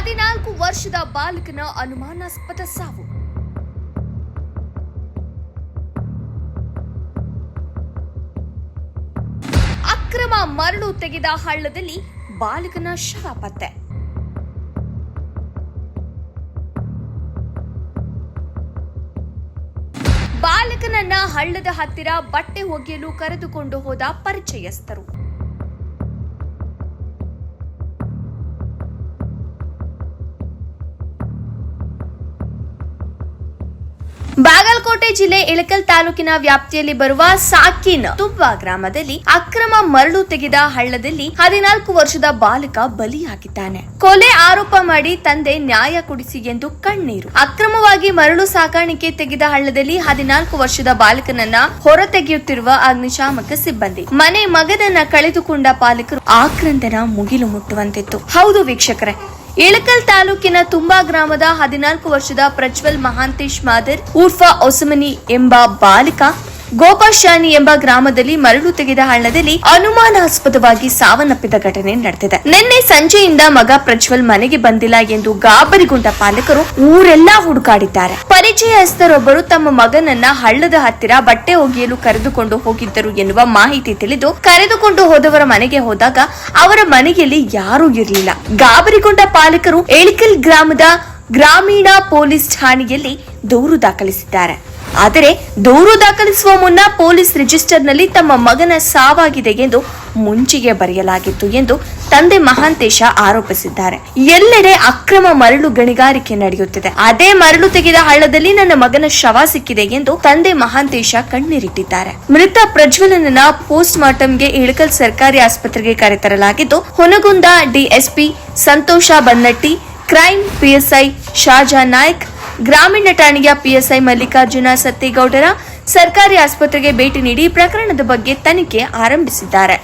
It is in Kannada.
ಹದಿನಾಲ್ಕು ವರ್ಷದ ಬಾಲಕನ ಅನುಮಾನಾಸ್ಪದ ಸಾವು. ಅಕ್ರಮ ಮರಳು ತೆಗೆದ ಹಳ್ಳದಲ್ಲಿ ಬಾಲಕನ ಶವ ಪತ್ತೆ ಬಾಲಕನನ್ನ ಹಳ್ಳದ ಹತ್ತಿರ ಬಟ್ಟೆ ಒಗೆಯಲು ಕರೆದುಕೊಂಡು ಹೋದ ಪರಿಚಯಸ್ಥರು. ಬಾಗಲಕೋಟೆ ಜಿಲ್ಲೆ ಇಳಕಲ್ ತಾಲೂಕಿನ ವ್ಯಾಪ್ತಿಯಲ್ಲಿ ಬರುವ ಸಾಕಿನ್ ತುಬ್ಬ ಗ್ರಾಮದಲ್ಲಿ ಅಕ್ರಮ ಮರಳು ತೆಗೆದ ಹಳ್ಳದಲ್ಲಿ ಹದಿನಾಲ್ಕು ವರ್ಷದ ಬಾಲಕ ಬಲಿಯಾಗಿದ್ದಾನೆ. ಕೊಲೆ ಆರೋಪ ಮಾಡಿ ತಂದೆ ನ್ಯಾಯ ಕೊಡಿಸಿ ಎಂದು ಕಣ್ಣೀರು. ಅಕ್ರಮವಾಗಿ ಮರಳು ಸಾಕಾಣಿಕೆ ತೆಗೆದ ಹಳ್ಳದಲ್ಲಿ ಹದಿನಾಲ್ಕು ವರ್ಷದ ಬಾಲಕನನ್ನ ಹೊರತೆಗೆಯುತ್ತಿರುವ ಅಗ್ನಿಶಾಮಕ ಸಿಬ್ಬಂದಿ. ಮನೆ ಮಗನನ್ನ ಕಳೆದುಕೊಂಡ ಪಾಲಕರು ಆಕ್ರಂದನ ಮುಗಿಲು ಮುಟ್ಟುವಂತಿತ್ತು. ಹೌದು ವೀಕ್ಷಕರೇ ಇಳಕಲ್ ತಾಲೂಕಿನ ತುಂಬಾ ಗ್ರಾಮದ ಹದಿನಾಲ್ಕು ವರ್ಷದ ಪ್ರಜ್ವಲ್ ಮಹಾಂತೇಶ್ ಮಾದರ್, ಉರ್ಫ ಒಸಮನಿ ಎಂಬ ಬಾಲಕ, ಗೋಪಾಶಾನಿ ಎಂಬ ಗ್ರಾಮದಲ್ಲಿ ಮರಳು ತೆಗೆದ ಹಳ್ಳದಲ್ಲಿ ಅನುಮಾನಾಸ್ಪದವಾಗಿ ಸಾವನ್ನಪ್ಪಿದ ಘಟನೆ ನಡೆದಿದೆ. ನಿನ್ನೆ ಸಂಜೆಯಿಂದ ಮಗ ಪ್ರಜ್ವಲ್ ಮನೆಗೆ ಬಂದಿಲ್ಲ ಎಂದು ಗಾಬರಿಗೊಂಡ ಪಾಲಕರು ಊರೆಲ್ಲಾ ಹುಡುಕಾಡಿದ್ದಾರೆ. ಪರಿಚಯಸ್ಥರೊಬ್ಬರು ತಮ್ಮ ಮಗನನ್ನ ಹಳ್ಳದ ಹತ್ತಿರ ಬಟ್ಟೆ ಒಗೆಯಲು ಕರೆದುಕೊಂಡು ಹೋಗಿದ್ದರು ಎನ್ನುವ ಮಾಹಿತಿ ತಿಳಿದು ಕರೆದುಕೊಂಡು ಹೋದವರ ಮನೆಗೆ ಹೋದಾಗ ಅವರ ಮನೆಯಲ್ಲಿ ಯಾರೂ ಇರಲಿಲ್ಲ. ಗಾಬರಿಗೊಂಡ ಪಾಲಕರು ಎಳಿಕಲ್ ಗ್ರಾಮದ ಗ್ರಾಮೀಣ ಪೊಲೀಸ್ ಠಾಣೆಯಲ್ಲಿ ದೂರು ದಾಖಲಿಸಿದ್ದಾರೆ. ಆದರೆ ದೂರು ದಾಖಲಿಸುವ ಮುನ್ನ ಪೊಲೀಸ್ ರಿಜಿಸ್ಟರ್ನಲ್ಲಿ ತಮ್ಮ ಮಗನ ಸಾವಾಗಿದೆ ಎಂದು ಮುಂಚಿಗೆ ಬರೆಯಲಾಗಿತ್ತು ಎಂದು ತಂದೆ ಮಹಾಂತೇಶ ಆರೋಪಿಸಿದ್ದಾರೆ. ಎಲ್ಲೆಡೆ ಅಕ್ರಮ ಮರಳು ಗಣಿಗಾರಿಕೆ ನಡೆಯುತ್ತಿದೆ. ಅದೇ ಮರಳು ತೆಗೆದ ಹಳ್ಳದಲ್ಲಿ ನನ್ನ ಮಗನ ಶವ ಸಿಕ್ಕಿದೆ ಎಂದು ತಂದೆ ಮಹಾಂತೇಶ ಕಣ್ಣೀರಿಟ್ಟಿದ್ದಾರೆ. ಮೃತ ಪ್ರಜ್ವಲನನ್ನ ಪೋಸ್ಟ್ ಮಾರ್ಟಂಗೆ ಇಳಕಲ್ ಸರ್ಕಾರಿ ಆಸ್ಪತ್ರೆಗೆ ಕರೆತರಲಾಗಿದ್ದು, Hungund DSP Santosh Bannatti crime PSI Shaja Naik ಗ್ರಾಮೀಣ ಠಾಣೆಯ ಪಿಎಸ್ಐ ಮಲ್ಲಿಕಾರ್ಜುನ ಸತ್ತೇಗೌಡರ ಸರ್ಕಾರಿ ಆಸ್ಪತ್ರೆಗೆ ಭೇಟಿ ನೀಡಿ ಪ್ರಕರಣದ ಬಗ್ಗೆ ತನಿಖೆ ಆರಂಭಿಸಿದ್ದಾರೆ.